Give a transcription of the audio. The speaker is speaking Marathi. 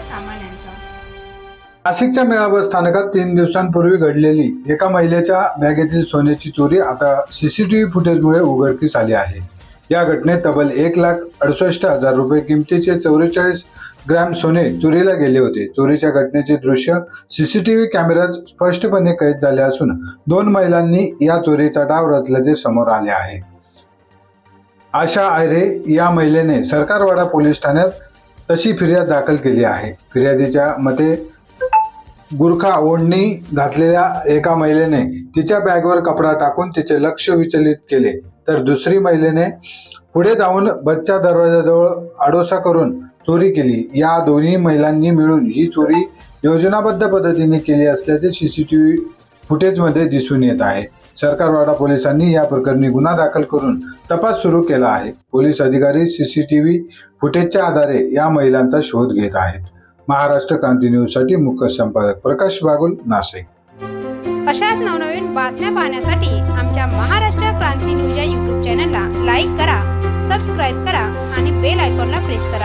सामान यांचा नाशिकच्या मेळावा स्थानकात तीन दिवसांपूर्वी घडलेली एका महिलेच्या बॅगेतील सोन्याची चोरी आता सीसीटीव्ही फुटेजमुळे उघडकीस आली आहे. या घटनेत तब्बल एक लाख अडुसष्ट हजार रुपये किमतीचे चौवेचाळीस ग्रॅम सोने चोरीला गेले होते. चोरीच्या घटनेचे दृश्य सीसीटीव्ही कॅमेऱ्यात स्पष्टपणे कैद झाले असून दोन महिलांनी या चोरीचा डाव रचल्याचे समोर आले आहे. आशा आयरे या महिलेने सरकारवाडा पोलीस ठाण्यात तशी फिर्याद दाखल केली आहे. फिर्यादीच्या मते गुरखा ओढणी घातलेल्या एका महिलेने तिच्या बॅगवर कपडा टाकून तिचे लक्ष विचलित केले. तर दुसरी महिलेने पुढे जाऊन बच्चा दरवाजाजवळ आडोसा करून चोरी केली. या दोन्ही महिलांनी मिळून ही चोरी योजनाबद्ध पद्धतीने केली असल्याचे सीसीटीव्ही फुटेजमध्ये दिसून येत आहे. सरकारवाडा पोलिसांनी या प्रकरणी गुन्हा दाखल करून तपास सुरू केला आहे. पोलीस अधिकारी सीसीटीव्ही फुटेजच्या आधारे या महिलांचा शोध घेत आहेत. महाराष्ट्र क्रांती न्यूजसाठी मुख्य संपादक प्रकाश बागुल नाशिक. अशाच नवनवीन बातम्या पाहण्यासाठी आमच्या महाराष्ट्र क्रांती न्यूज या युट्यूब चॅनलला लाईक करा सबस्क्राईब करा आणि बेल आयकॉनला प्रेस करा.